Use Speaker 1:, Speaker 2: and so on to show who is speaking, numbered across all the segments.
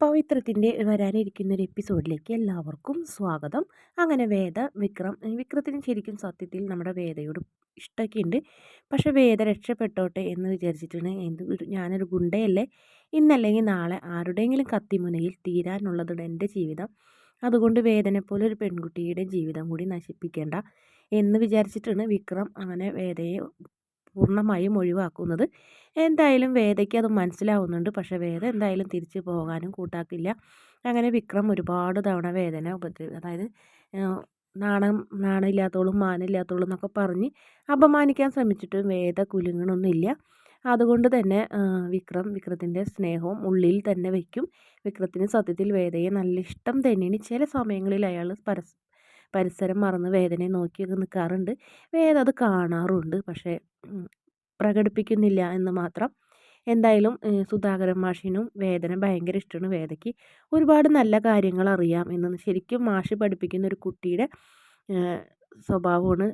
Speaker 1: പവിത്രത്തിന്റെ വരാനിരിക്കുന്ന ഒരു എപ്പിസോഡിലേക്ക് എല്ലാവർക്കും സ്വാഗതം. അങ്ങനെ വേദ വിക്രം വിക്രത്തിന് ശരിക്കും സത്യത്തിൽ നമ്മുടെ വേദയോട് ഇഷ്ടമൊക്കെ ഉണ്ട് പക്ഷേ വേദ രക്ഷപ്പെട്ടോട്ടെ എന്ന് വിചാരിച്ചിട്ടുണ്ട് എന്ത് ഞാനൊരു ഗുണ്ടയല്ലേ? ഇന്നല്ലെങ്കിൽ നാളെ ആരുടെയെങ്കിലും കത്തിമുനയിൽ തീരാനുള്ളതാണ് എന്റെ ജീവിതം. അതുകൊണ്ട് വേദനെ പോലെ ഒരു പെൺകുട്ടിയുടെ ജീവിതം കൂടി നശിപ്പിക്കേണ്ട എന്ന് വിചാരിച്ചിട്ടാണ് വിക്രം അങ്ങനെ വേദയെ പൂർണമായും ഒഴിവാക്കുന്നത്. എന്തായാലും വേദയ്ക്ക് അത് മനസ്സിലാവുന്നുണ്ട്. പക്ഷേ വേദ എന്തായാലും തിരിച്ചു പോകാനും കൂട്ടാക്കില്ല. അങ്ങനെ വിക്രം ഒരുപാട് തവണ വേദന ഉപദ്രവി അതായത് നാണം നാണമില്ലാത്തോളും മാനില്ലാത്തോളും എന്നൊക്കെ പറഞ്ഞ് അപമാനിക്കാൻ ശ്രമിച്ചിട്ടും വേദ കുലുങ്ങണമൊന്നുമില്ല അതുകൊണ്ട് തന്നെ വിക്രം വിക്രത്തിന്റെ സ്നേഹവും ഉള്ളിൽ തന്നെ വയ്ക്കും. വിക്രത്തിന് സത്യത്തിൽ വേദയെ നല്ല ഇഷ്ടം തന്നെയാണ്. ചില സമയങ്ങളിൽ അയാൾ പരസ് പരിസരം മറന്ന് വേദനയെ നോക്കിയൊക്കെ നിൽക്കാറുണ്ട് വേദ അത് കാണാറുണ്ട്. പക്ഷേ പ്രകടിപ്പിക്കുന്നില്ല എന്ന് മാത്രം. എന്തായാലും സുധാകരൻ മാഷിനും വേദന ഭയങ്കര ഇഷ്ടമാണ്. വേദയ്ക്ക് ഒരുപാട് നല്ല കാര്യങ്ങൾ അറിയാം എന്ന് ശരിക്കും മാഷി പഠിപ്പിക്കുന്ന ഒരു കുട്ടിയുടെ സ്വഭാവമാണ്.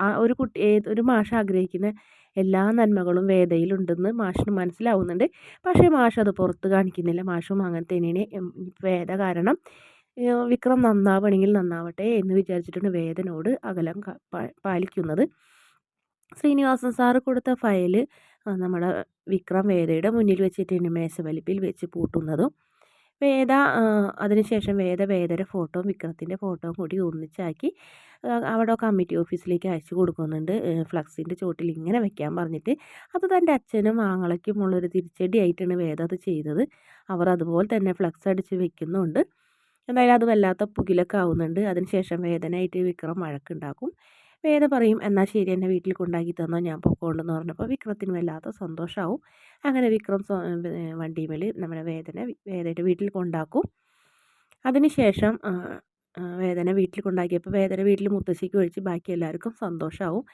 Speaker 1: ആ ഒരു കുട്ടി ഒരു മാഷ് ആഗ്രഹിക്കുന്ന എല്ലാ നന്മകളും വേദയിലുണ്ടെന്ന് മാഷിന് മനസ്സിലാവുന്നുണ്ട്. പക്ഷേ മാഷ് അത് പുറത്ത് കാണിക്കുന്നില്ല. മാഷും അങ്ങനെ തന്നെയാണ്. വേദ കാരണം വിക്രം നന്നാവണമെങ്കിൽ നന്നാവട്ടെ എന്ന് വിചാരിച്ചിട്ടാണ് വേദനോട് അകലം പാലിക്കുന്നത്. ശ്രീനിവാസൻ സാറ് കൊടുത്ത ഫയൽ നമ്മുടെ വിക്രം വേദയുടെ മുന്നിൽ വെച്ചിട്ട് മേശവലിപ്പിൽ വെച്ച് പൂട്ടുന്നതും. വേദ അതിനുശേഷം വേദ വേദയുടെ ഫോട്ടോയും വിക്രത്തിന്റെ ഫോട്ടോയും കൂടി ഒന്നിച്ചാക്കി അവിടെ കമ്മിറ്റി ഓഫീസിലേക്ക് അയച്ചു കൊടുക്കുന്നുണ്ട്. ഫ്ലക്സിന്റെ ചോട്ടിൽ ഇങ്ങനെ വെക്കാൻ പറഞ്ഞിട്ട്. അത് തന്റെ അച്ഛനും ആങ്ങളയ്ക്കുമുള്ളൊരു തിരിച്ചടിയായിട്ടാണ് വേദ അത് ചെയ്തത്. അവർ അതുപോലെ തന്നെ ഫ്ലക്സ് അടിച്ച് വെക്കുന്നുണ്ട്. എന്തായാലും അത് വല്ലാത്ത പുകിലൊക്കെ ആവുന്നുണ്ട്. അതിനുശേഷം വേദനയായിട്ട് വിക്രം വഴക്കുണ്ടാക്കും. വേദ പറയും എന്നാൽ ശരി എന്നെ വീട്ടിൽ കൊണ്ടാക്കി തന്നോ ഞാൻ പൊക്കോണ്ടെന്ന് പറഞ്ഞപ്പോൾ വിക്രത്തിന് വല്ലാത്ത സന്തോഷമാവും അങ്ങനെ വിക്രം വണ്ടിമേൽ നമ്മുടെ വേദന വേദയുടെ വീട്ടിൽ കൊണ്ടാക്കും. അതിനുശേഷം വേദന വീട്ടിൽ കൊണ്ടാക്കിയപ്പോൾ വേദന വീട്ടിൽ മുത്തശ്ശിക്ക് ഒഴിച്ച് ബാക്കി എല്ലാവർക്കും സന്തോഷമാവും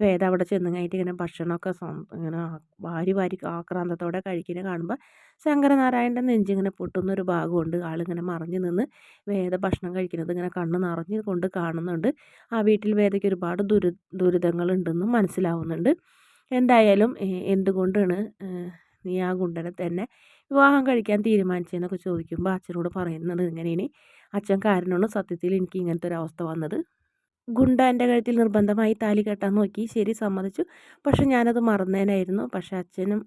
Speaker 1: വേദ അവിടെ ചെന്ന് കഴിഞ്ഞിട്ട് ഇങ്ങനെ ഭക്ഷണമൊക്കെ ഇങ്ങനെ വാരി വാരി ആക്രാന്തത്തോടെ കഴിക്കുന്നത് കാണുമ്പോൾ ശങ്കരനാരായണന്റെ നെഞ്ചിങ്ങനെ പൊട്ടുന്നൊരു ഭാഗമുണ്ട്. ആളിങ്ങനെ മറിഞ്ഞു നിന്ന് വേദ ഭക്ഷണം കഴിക്കുന്നത് ഇങ്ങനെ കണ്ണ് നിറഞ്ഞു കൊണ്ട് കാണുന്നുണ്ട്. ആ വീട്ടിൽ വേദയ്ക്ക് ഒരുപാട് ദുരി ദുരിതങ്ങളുണ്ടെന്നും മനസ്സിലാവുന്നുണ്ട്. എന്തായാലും എന്തുകൊണ്ടാണ് നീ ആ ഗുണ്ടനെ തന്നെ വിവാഹം കഴിക്കാൻ തീരുമാനിച്ചതെന്നൊക്കെ ചോദിക്കുമ്പോൾ അച്ഛനോട് പറയുന്നത് ഇങ്ങനെയാണ്. അച്ഛൻ കാരണമാണ് സത്യത്തിൽ എനിക്ക് ഇങ്ങനത്തെ ഒരു അവസ്ഥ വന്നത്. ഗുണ്ട എന്റെ കഴുത്തിൽ നിർബന്ധമായി താലി കെട്ടാൻ നോക്കി. ശരി സമ്മതിച്ചു. പക്ഷെ ഞാനത് മറന്നേനായിരുന്നു. പക്ഷെ അച്ഛനും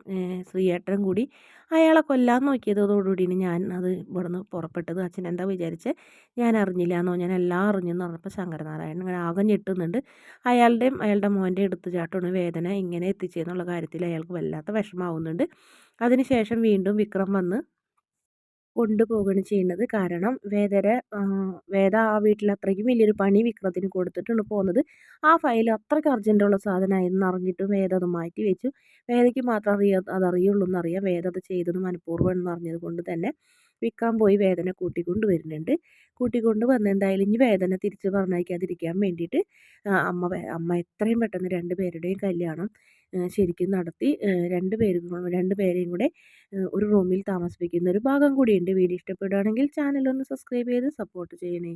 Speaker 1: ശ്രീയേട്ടനും കൂടി അയാളെ കൊല്ലാൻ നോക്കിയതോടുകൂടിയാണ് ഞാൻ അത് ഇവിടുന്ന് പുറപ്പെട്ടത്. അച്ഛൻ എന്താ വിചാരിച്ച്? ഞാൻ അറിഞ്ഞില്ല എന്നോ ഞാൻ എല്ലാം അറിഞ്ഞെന്ന് പറഞ്ഞപ്പോൾ ശങ്കരനാരായണൻ ഇങ്ങനെ ആകെ ഞെട്ടുന്നുണ്ട്. അയാളുടെയും അയാളുടെ മോന്റെ എടുത്തുചാട്ടമാണ് വേദന ഇങ്ങനെ എത്തിച്ചേന്നുള്ള കാര്യത്തിൽ അയാൾക്ക് വല്ലാത്ത വിഷമാവുന്നുണ്ട് അതിനുശേഷം വീണ്ടും വിക്രം വന്ന് കൊണ്ടുപോവുകയാണ് ചെയ്യുന്നത്. കാരണം വേദരെ വേദ ആ വീട്ടിൽ അത്രയ്ക്കും വലിയൊരു പണി വിക്രത്തിന് കൊടുത്തിട്ടാണ് പോകുന്നത്. ആ ഫയൽ അത്രയ്ക്ക് അർജന്റുള്ള സാധനമായിരുന്നു അറിഞ്ഞിട്ടും വേദ അത് മാറ്റി വെച്ചു. വേദയ്ക്ക് മാത്രം അറിയാ അതറിയുള്ളൂ എന്നറിയാം. വേദ അത് ചെയ്തത് മനഃപൂർവം എന്നറിഞ്ഞത് കൊണ്ട് തന്നെ. വിൽക്കാൻ പോയി വേദന കൂട്ടിക്കൊണ്ട് വരുന്നുണ്ട്. കൂട്ടിക്കൊണ്ട് വന്ന് എന്തായാലും ഇനി വേദന തിരിച്ച് പറഞ്ഞയക്കാതിരിക്കാൻ വേണ്ടിയിട്ട് അമ്മ അമ്മ എത്രയും പെട്ടെന്ന് രണ്ട് പേരുടെയും കല്യാണം ശരിക്കും നടത്തി രണ്ട് പേരും രണ്ട് പേരെയും കൂടെ ഒരു റൂമിൽ താമസിപ്പിക്കുന്ന ഒരു ഭാഗം കൂടിയുണ്ട് വീഡിയോ ഇഷ്ടപ്പെടുകയാണെങ്കിൽ ചാനൽ ഒന്ന് സബ്സ്ക്രൈബ് ചെയ്ത് സപ്പോർട്ട് ചെയ്യണേ.